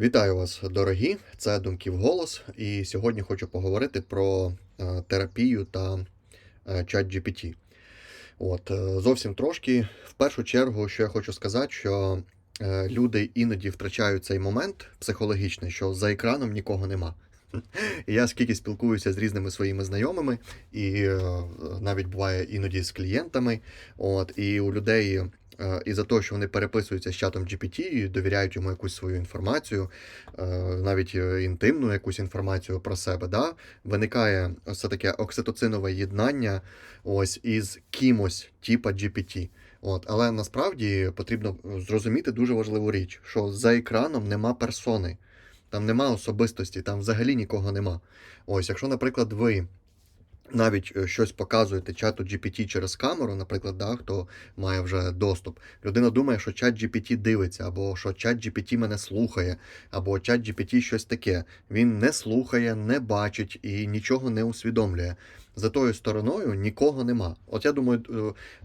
Вітаю вас, дорогі! Це Думків Голос, і сьогодні хочу поговорити про е, терапію та е, чат GPT. От, е, зовсім трошки. В першу чергу, що я хочу сказати, що люди іноді втрачають цей момент психологічний, що за екраном нікого нема. Я скільки спілкуюся з різними своїми знайомими, і навіть буває іноді з клієнтами. От, і у людей е, із-за того, що вони переписуються з чатом GPT і довіряють йому якусь свою інформацію, е, навіть е, інтимну якусь інформацію про себе, да, виникає все таке окситоцинове єднання ось із кимось, типа GPT. От, але насправді потрібно зрозуміти дуже важливу річ, що за екраном нема персони. Там нема особистості, там взагалі нікого нема. Ось, якщо, наприклад, ви навіть е, щось показуєте чату GPT через камеру, наприклад, да, хто має вже доступ, людина думає, що чат GPT дивиться, або що чат GPT мене слухає, або чат GPT щось таке. Він не слухає, не бачить і нічого не усвідомлює. За тою стороною нікого нема. От я думаю,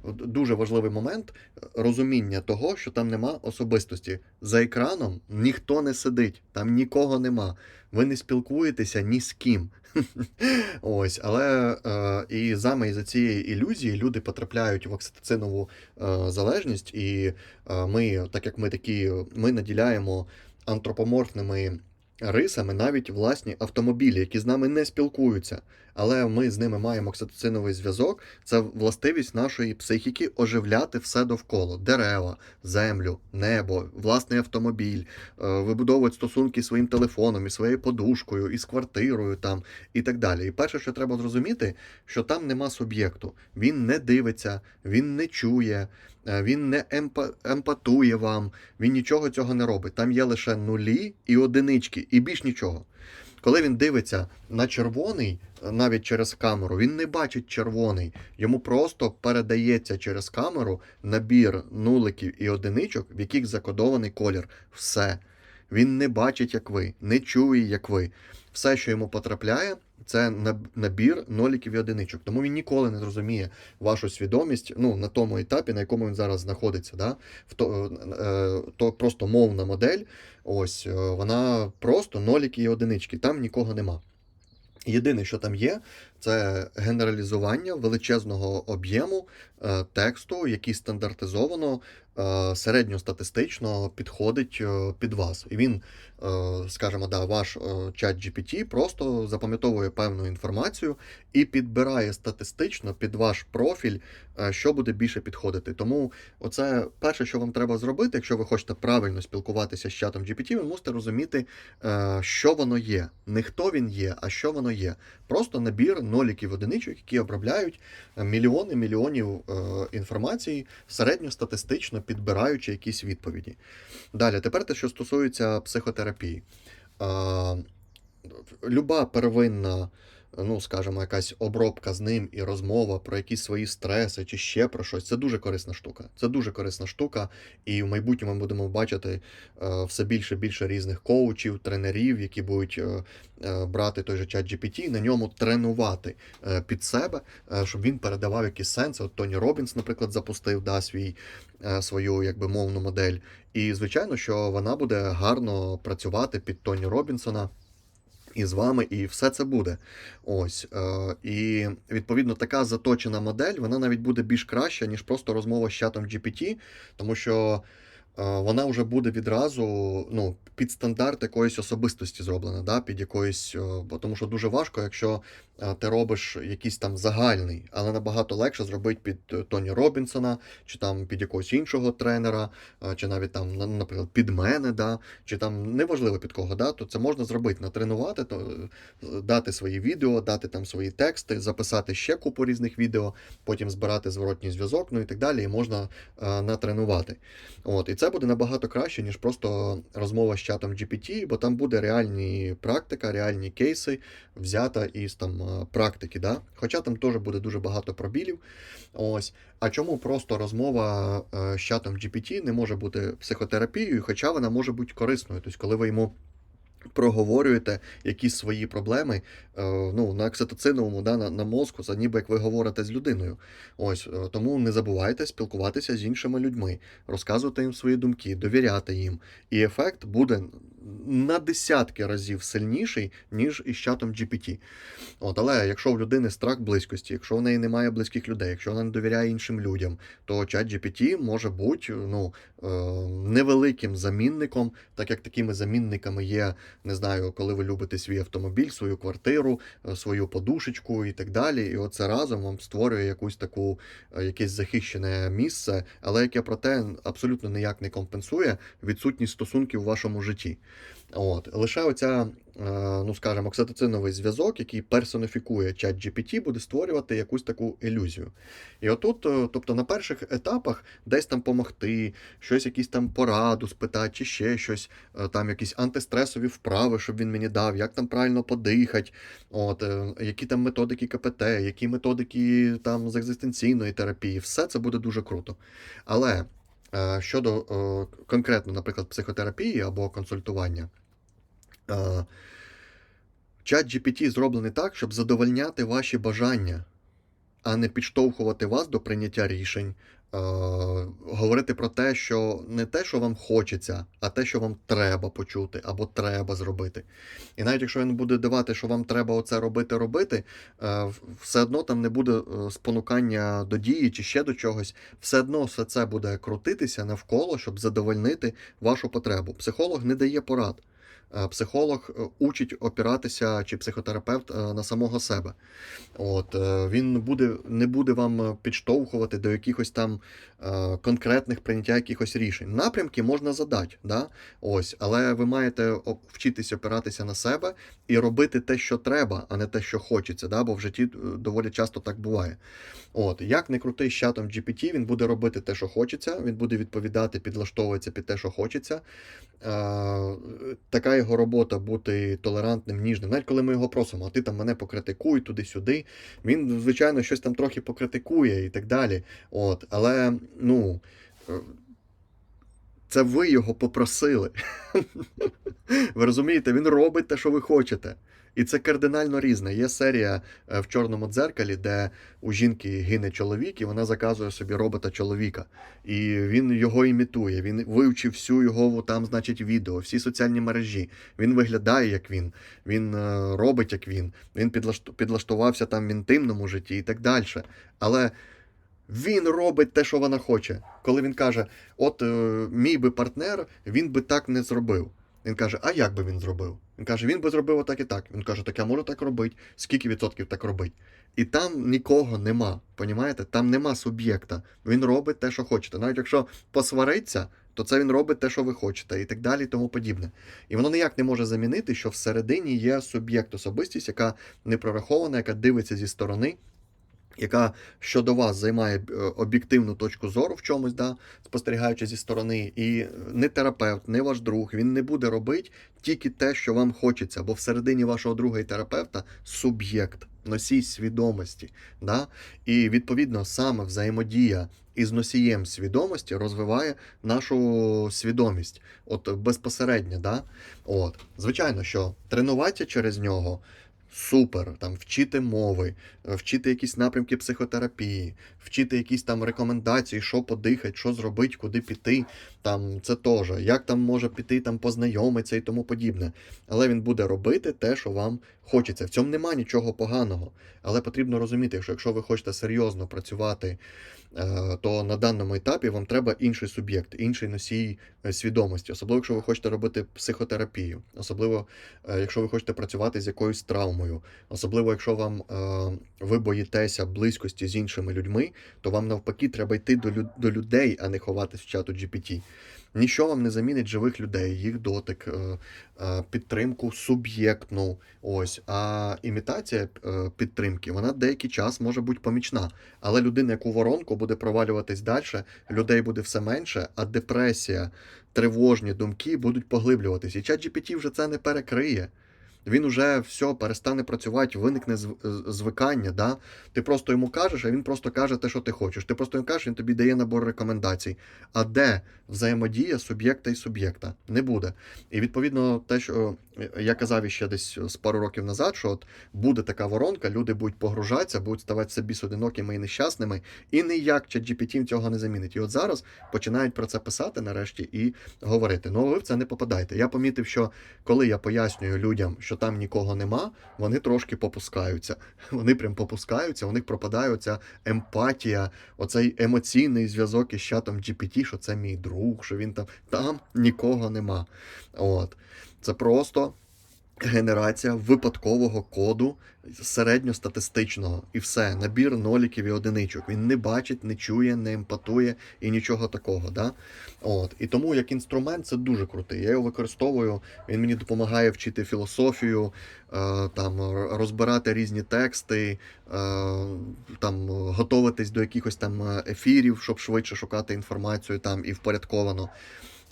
е, дуже важливий момент розуміння того, що там нема особистості. За екраном ніхто не сидить, там нікого нема. Ви не спілкуєтеся ні з ким. Ось, але е, і саме із цієї ілюзії люди потрапляють в окситоцинову е, залежність, і е, ми, так як ми такі, ми наділяємо антропоморфними рисами навіть власні автомобілі, які з нами не спілкуються. Але ми з ними маємо окситоциновий зв'язок. Це властивість нашої психіки оживляти все довкола: дерева, землю, небо, власний автомобіль, е, вибудовувати стосунки зі своїм телефоном, і своєю подушкою, і з квартирою там, і так далі. І перше, що треба зрозуміти, що там нема суб'єкту. Він не дивиться, він не чує, е, він не емпа- емпатує вам, він нічого цього не робить. Там є лише нулі і одинички, і більш нічого. Коли він дивиться на червоний, навіть через камеру, він не бачить червоний. Йому просто передається через камеру набір нуликів і одиничок, в яких закодований колір. Все. Він не бачить, як ви, не чує, як ви. Все, що йому потрапляє, це набір ноліків і одиничок. Тому він ніколи не зрозуміє вашу свідомість ну, на тому етапі, на якому він зараз знаходиться. Да? В то, е, то просто мовна модель, ось, е, вона просто ноліки і одинички, там нікого нема. Єдине, що там є, це генералізування величезного об'єму е, тексту, який стандартизовано середньостатистично підходить е, під вас. І він, е, скажімо, да, ваш е, чат GPT просто запам'ятовує певну інформацію і підбирає статистично під ваш профіль, е, що буде більше підходити. Тому оце перше, що вам треба зробити, якщо ви хочете правильно спілкуватися з чатом GPT, ви мусите розуміти, е, що воно є. Не хто він є, а що воно є. Просто набір ноліків одиничок, які обробляють е, мільйони мільйонів е, інформації, середньостатистично підбираючи якісь відповіді. Далі, тепер те, що стосується психотерапії. Люба первинна, ну скажімо, якась обробка з ним і розмова про якісь свої стреси чи ще про щось. Це дуже корисна штука. Це дуже корисна штука, і в майбутньому ми будемо бачити е, все більше і більше різних коучів, тренерів, які будуть е, е, брати той же чат GPT, на ньому тренувати під себе, щоб він передавав якісь сенси. От Тоні Робінс, наприклад, запустив да, свій, свою якби мовну модель. І звичайно, що вона буде гарно працювати під Тоні Робінсона. І з вами, і все це буде. Ось. Е, і відповідно така заточена модель, вона навіть буде більш краща, ніж просто розмова з чатом GPT, тому що е, вона вже буде відразу ну, під стандарт якоїсь особистості зроблена, да, під якоюсь, е, бо тому що дуже важко, якщо ти робиш якийсь там загальний, але набагато легше зробити під е, Тоні Робінсона, чи там під якогось іншого тренера, чи навіть там, на- наприклад, під мене, да, чи там неважливо під кого, да, то це можна зробити, натренувати, то, е, дати свої відео, дати там свої тексти, записати ще купу різних відео, потім збирати зворотній зв'язок, ну і так далі, і можна е, натренувати. От, і це буде набагато краще, ніж просто розмова з чатом GPT, бо там буде реальні практика, реальні кейси, взята із там практики. Да? Хоча там теж буде дуже багато пробілів. Ось. А чому просто розмова е, з чатом GPT не може бути психотерапією, хоча вона може бути корисною. Тобто, коли ви йому проговорюєте якісь свої проблеми е, ну, на окситоциновому, да, на, на мозку, це ніби як ви говорите з людиною. Ось е, тому не забувайте спілкуватися з іншими людьми, розказувати їм свої думки, довіряти їм. І ефект буде на десятки разів сильніший, ніж із чатом GPT. От, але якщо в людини страх близькості, якщо в неї немає близьких людей, якщо вона не довіряє іншим людям, то чат GPT може бути ну, е, невеликим замінником, так як такими замінниками є, не знаю, коли ви любите свій автомобіль, свою квартиру, е, свою подушечку і так далі. І оце разом вам створює якусь таку, е, якесь захищене місце, але яке проте абсолютно ніяк не компенсує відсутність стосунків в вашому житті. От. Лише оця, е, ну скажімо, окситоциновий зв'язок, який персоніфікує чат GPT, буде створювати якусь таку ілюзію. І отут, е, тобто на перших етапах десь там помогти, щось, якісь там пораду спитати, чи ще щось, е, там якісь антистресові вправи, щоб він мені дав, як там правильно подихати, от, які там методики КПТ, які методики там з екзистенційної терапії, все це буде дуже круто. Але щодо е, конкретно, наприклад, психотерапії або консультування. Е, Чат GPT зроблений так, щоб задовольняти ваші бажання, а не підштовхувати вас до прийняття рішень, е, говорити про те, що не те, що вам хочеться, а те, що вам треба почути або треба зробити. І навіть якщо він буде давати, що вам треба оце робити, робити, е, все одно там не буде е, спонукання до дії чи ще до чогось. Все одно все це буде крутитися навколо, щоб задовольнити вашу потребу. Психолог не дає порад. Е, Психолог е, учить опиратися чи психотерапевт е, на самого себе. От, він буде, не буде вам підштовхувати до якихось там конкретних прийняття якихось рішень. Напрямки можна задати, да? Ось, але ви маєте вчитися опиратися на себе і робити те, що треба, а не те, що хочеться, да? бо в житті доволі часто так буває. От, як не крутий з чатом GPT, він буде робити те, що хочеться, він буде відповідати, підлаштовуватися під те, що хочеться. Е, така його робота бути толерантним, ніжним. Навіть коли ми його просимо, а ти там мене покритикуй туди-сюди. Він, звичайно, щось там трохи покритикує і так далі. От, але ну. е, Це ви його попросили. Ви розумієте, він робить те, що ви хочете. І це кардинально різне. Є серія е, в чорному дзеркалі, де у жінки гине чоловік, і вона заказує собі робота чоловіка. І він його імітує. Він вивчив всю його там, значить, відео, всі соціальні мережі. Він виглядає як він, він е, робить як він, він підлашт- підлаштувався там в інтимному житті і так далі. Але він робить те, що вона хоче. Коли він каже: От е, мій би партнер, він би так не зробив. Він каже, а як би він зробив? Він каже, він би зробив отак і так. Він каже, так я можу так робити. Скільки відсотків так робить? І там нікого нема. Понімаєте? Там нема суб'єкта. Він робить те, що хочете. Навіть якщо посвариться, то це він робить те, що ви хочете, і так далі, і тому подібне. І воно ніяк не може замінити, що всередині є суб'єкт, особистість, яка не прорахована, яка дивиться зі сторони, яка щодо вас займає е, об'єктивну точку зору в чомусь, да, спостерігаючи зі сторони, і не терапевт, не ваш друг, він не буде робити тільки те, що вам хочеться, бо всередині вашого друга і терапевта суб'єкт, носій свідомості. Да? І відповідно саме взаємодія із носієм свідомості розвиває нашу свідомість, от безпосередньо. Да? От. Звичайно, що тренуватися через нього. Супер, там вчити мови, е, вчити якісь напрямки психотерапії, вчити якісь там рекомендації, що подихати, що зробити, куди піти. Там це теж, як там може піти, там познайомитися і тому подібне. Але він буде робити те, що вам хочеться. В цьому нема нічого поганого. Але потрібно розуміти, що якщо ви хочете серйозно працювати, е, то на даному етапі вам треба інший суб'єкт, інший носій е, свідомості, особливо якщо ви хочете робити психотерапію, особливо е, якщо ви хочете працювати з якоюсь травмою, особливо якщо вам ви боїтеся близькості з іншими людьми, то вам навпаки треба йти до людей, а не ховатись в чату GPT. Ніщо вам не замінить живих людей, їх дотик, е, е, підтримку суб'єктну. Ось, а імітація е, підтримки, вона деякий час може бути помічна. Але людина, яку воронку буде провалюватись далі, людей буде все менше, а депресія, тривожні думки будуть поглиблюватись. І чат GPT вже це не перекриє. Він уже все перестане працювати, виникне з- звикання. Да? Ти просто йому кажеш, а він просто каже те, що ти хочеш. Ти просто йому кажеш, він тобі дає набор рекомендацій. А де взаємодія суб'єкта і суб'єкта? Не буде. І відповідно, те, що е, я казав ще десь з пару років назад, що от буде така воронка, люди будуть погружатися, будуть ставати собі одинокими і нещасними, і ніяк ChatGPT цього не замінить. І от зараз починають про це писати нарешті і говорити. Ну, ви в це не попадаєте. Я помітив, що коли я пояснюю людям, що там нікого нема, вони трошки попускаються. Вони прям попускаються, у них пропадає оця емпатія, оцей емоційний зв'язок із чатом GPT, що це мій друг, що він там там нікого нема. От. Це просто генерація випадкового коду середньостатистичного. І все, набір ноліків і одиничок. Він не бачить, не чує, не емпатує і нічого такого. Да? От. І тому як інструмент це дуже крутий. Я його використовую, він мені допомагає вчити філософію, е, там, розбирати різні тексти, е, там, готуватись до якихось там е, ефірів, щоб швидше шукати інформацію там і впорядковано.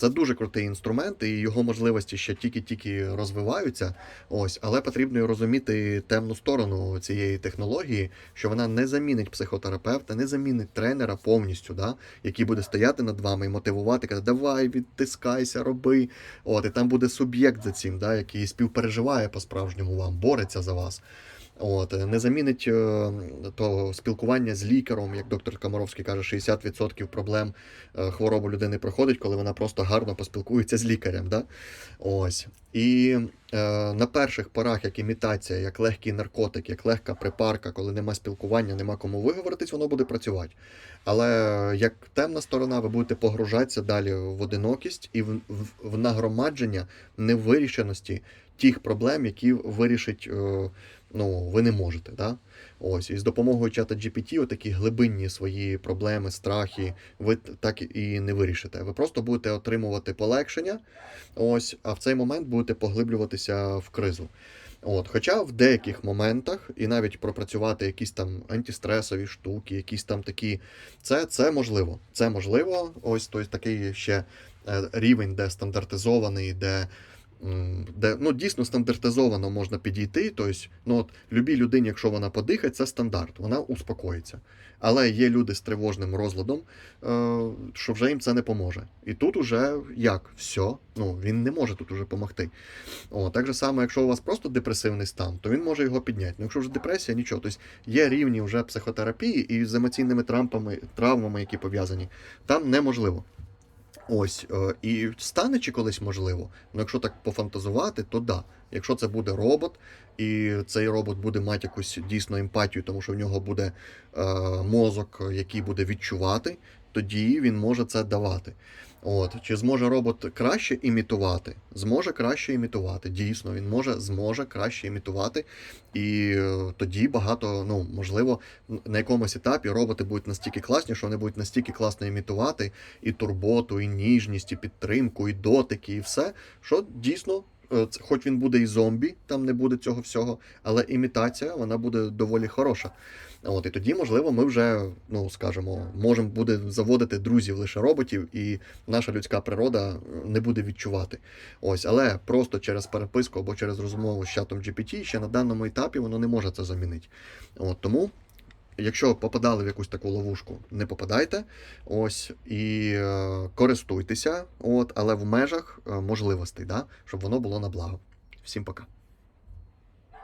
Це дуже крутий інструмент, і його можливості ще тільки-тільки розвиваються. Ось, але потрібно розуміти темну сторону цієї технології, що вона не замінить психотерапевта, не замінить тренера повністю, да, який буде стояти над вами і мотивувати, казати, давай, відтискайся, роби. От, і там буде суб'єкт за цим, да, який співпереживає по-справжньому вам, бореться за вас. От, не замінить е, того спілкування з лікарем, як доктор Комаровський каже, 60% проблем е, хвороби людини проходить, коли вона просто гарно поспілкується з лікарем. Да? Ось. І е, на перших порах, як імітація, як легкий наркотик, як легка припарка, коли нема спілкування, нема кому виговоритись, воно буде працювати. Але е, як темна сторона, ви будете погружатися далі в одинокість і в, в, в нагромадження невирішеності тих проблем, які вирішить. Е, ну, ви не можете. Да? Ось, і з допомогою чата GPT отакі глибинні свої проблеми, страхи, ви так і не вирішите. Ви просто будете отримувати полегшення, ось, а в цей момент будете поглиблюватися в кризу. От, хоча в деяких моментах, і навіть пропрацювати якісь там антистресові штуки, якісь там такі, це, це можливо. Це можливо. Ось той такий ще е, рівень, де стандартизований, де де ну, дійсно стандартизовано можна підійти. Тобто, ну, от, любій людині, якщо вона подихає, це стандарт, вона успокоїться. Але є люди з тривожним розладом, е, що вже їм це не поможе. І тут уже як? Все, ну, він не може тут уже допомогти. О, так же само, якщо у вас просто депресивний стан, то він може його підняти. Ну, якщо вже депресія, нічого. Тобто є рівні вже психотерапії і з емоційними травмами, травмами, які пов'язані, там неможливо. Ось, е, і стане чи колись можливо. Ну, якщо так пофантазувати, то да. Якщо це буде робот, і цей робот буде мати якусь дійсно емпатію, тому що в нього буде е, мозок, який буде відчувати, тоді він може це давати. От чи зможе робот краще імітувати? Зможе краще імітувати. Дійсно, він може зможе краще імітувати, і е, тоді багато, ну можливо, на якомусь етапі роботи будуть настільки класні, що вони будуть настільки класно імітувати і турботу, і ніжність, і підтримку, і дотики, і все, що дійсно. Е, Хоч він буде і зомбі, там не буде цього всього, але імітація вона буде доволі хороша. От і тоді, можливо, ми вже, ну скажімо, можемо буде заводити друзів лише роботів, і наша людська природа е, не буде відчувати. Ось, але просто через переписку або через розмову з чатом GPT ще на даному етапі воно не може це замінити. От тому. Якщо попадали в якусь таку ловушку, не попадайте. Ось і е, користуйтеся, от, але в межах е, можливостей, да, щоб воно було на благо. Всім пока.